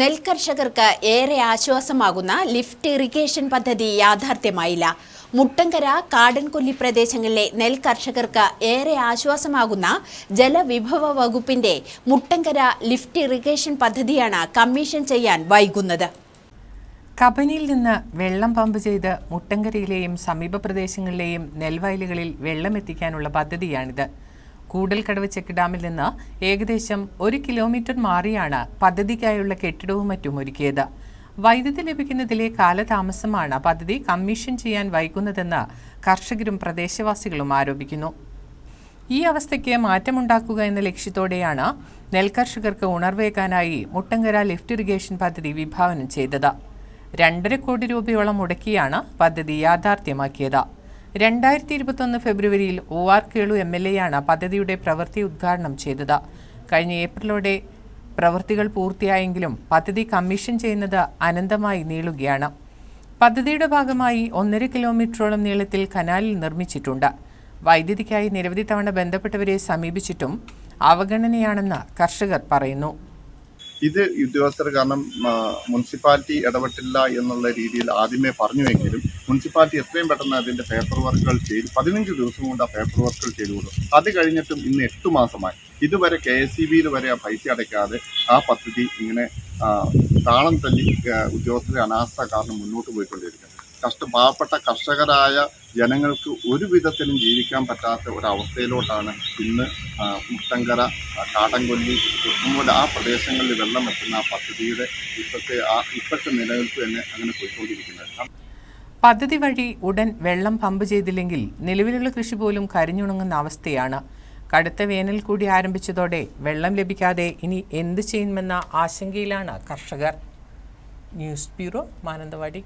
നെൽകർഷകർക്ക് ഏറെ ആശ്വാസമാകുന്ന lift irrigation പദ്ധതി യാഥാർത്ഥ്യമായില്ല. മുട്ടങ്കര കാടൻകൊല്ലി പ്രദേശങ്ങളിലെ നെൽകർഷകർക്ക് ഏറെ ആശ്വാസമാകുന്ന ജലവിഭവ വകുപ്പിന്റെ മുട്ടങ്കര ലിഫ്റ്റ് ഇറിഗേഷൻ പദ്ധതിയാണ് കമ്മീഷൻ ചെയ്യാൻ വൈകുന്നത്. കബനിയിൽ നിന്ന് വെള്ളം പമ്പ് ചെയ്ത് മുട്ടങ്കരയിലെയും സമീപ പ്രദേശങ്ങളിലെയും നെൽവയലുകളിൽ വെള്ളമെത്തിക്കാനുള്ള പദ്ധതിയാണിത്. കൂടൽക്കടവ് ചെക്ക് ഡാമിൽ നിന്ന് ഏകദേശം ഒരു കിലോമീറ്റർ മാറിയാണ് പദ്ധതിക്കായുള്ള കെട്ടിടവും മറ്റും ഒരുക്കിയത്. വൈദ്യുതി ലഭിക്കുന്നതിലെ കാലതാമസമാണ് പദ്ധതി കമ്മീഷൻ ചെയ്യാൻ വൈകുന്നതെന്ന് കർഷകരും പ്രദേശവാസികളും ആരോപിക്കുന്നു. ഈ അവസ്ഥയ്ക്ക് മാറ്റമുണ്ടാക്കുക എന്ന ലക്ഷ്യത്തോടെയാണ് നെൽകർഷകർക്ക് ഉണർവേകാനായി മുട്ടങ്കര ലിഫ്റ്റ് ഇറിഗേഷൻ പദ്ധതി വിഭാവനം ചെയ്തത്. രണ്ടര കോടി രൂപയോളം മുടക്കിയാണ് പദ്ധതി യാഥാർത്ഥ്യമാക്കിയത്. രണ്ടായിരത്തി ഇരുപത്തൊന്ന് ഫെബ്രുവരിയിൽ O R Kelu M L എയാണ് പദ്ധതിയുടെ പ്രവൃത്തി ഉദ്ഘാടനം ചെയ്തത്. കഴിഞ്ഞ ഏപ്രിലോടെ പ്രവൃത്തികൾ പൂർത്തിയായെങ്കിലും പദ്ധതി കമ്മീഷൻ ചെയ്യുന്നത് അനന്തമായി നീളുകയാണ്. പദ്ധതിയുടെ ഭാഗമായി ഒന്നര കിലോമീറ്ററോളം നീളത്തിൽ കനാലിൽ നിർമ്മിച്ചിട്ടുണ്ട്. വൈദ്യുതിക്കായി നിരവധി തവണ ബന്ധപ്പെട്ടവരെ സമീപിച്ചിട്ടും അവഗണനയാണെന്ന് കർഷകർ പറയുന്നു. ഇത് ഉദ്യോഗസ്ഥർ കാരണം മുനിസിപ്പാലിറ്റി ഇടപെട്ടില്ല എന്നുള്ള രീതിയിൽ ആദ്യമേ പറഞ്ഞുവെങ്കിലും മുനിസിപ്പാലിറ്റി എത്രയും പെട്ടെന്ന് അതിന്റെ പേപ്പർ വർക്കുകൾ ചെയ്തു പതിനഞ്ച് ദിവസം കൊണ്ട് ആ പേപ്പർ വർക്കുകൾ ചെയ്തു കൊടുക്കും അത് കഴിഞ്ഞിട്ടും ഇന്ന് എട്ട് മാസമായി. ഇതുവരെ കെ എസ് സി ബിയിൽ വരെ ആ പൈസ അടയ്ക്കാതെ ആ പദ്ധതി ഇങ്ങനെ താളം തല്ലി ഉദ്യോഗസ്ഥരെ ഉദ്യോഗസ്ഥരുടെ അനാസ്ഥ കാരണം മുന്നോട്ട് പോയിക്കൊണ്ടിരിക്കുന്നത് കഷ്ട പാവപ്പെട്ട കർഷകരായ ജനങ്ങൾക്ക് ഒരു വിധത്തിലും ജീവിക്കാൻ പറ്റാത്ത ഒരവസ്ഥയിലോട്ടാണ് ഇന്ന് മുട്ടങ്കര കാടംകൊല്ലി കാടൻകൊല്ലി ആ പ്രദേശങ്ങളിൽ വെള്ളം എത്തുന്ന ആ പദ്ധതിയുടെ ഇപ്പോഴത്തെ ആ ഇപ്പോഴത്തെ നിലനിൽപ്പ് തന്നെ അങ്ങനെ പോയിക്കൊണ്ടിരിക്കുന്നത്. പദ്ധതി വഴി ഉടൻ വെള്ളം പമ്പ് ചെയ്തില്ലെങ്കിൽ നിലവിലുള്ള കൃഷി പോലും കരിഞ്ഞുണങ്ങുന്ന അവസ്ഥയാണ്. കടുത്ത വേനൽ കൂടി ആരംഭിച്ചതോടെ വെള്ളം ലഭിക്കാതെ ഇനി എന്ത് ചെയ്യുമെന്ന ആശങ്കയിലാണ് കർഷകർ. News bureau Mananthavady.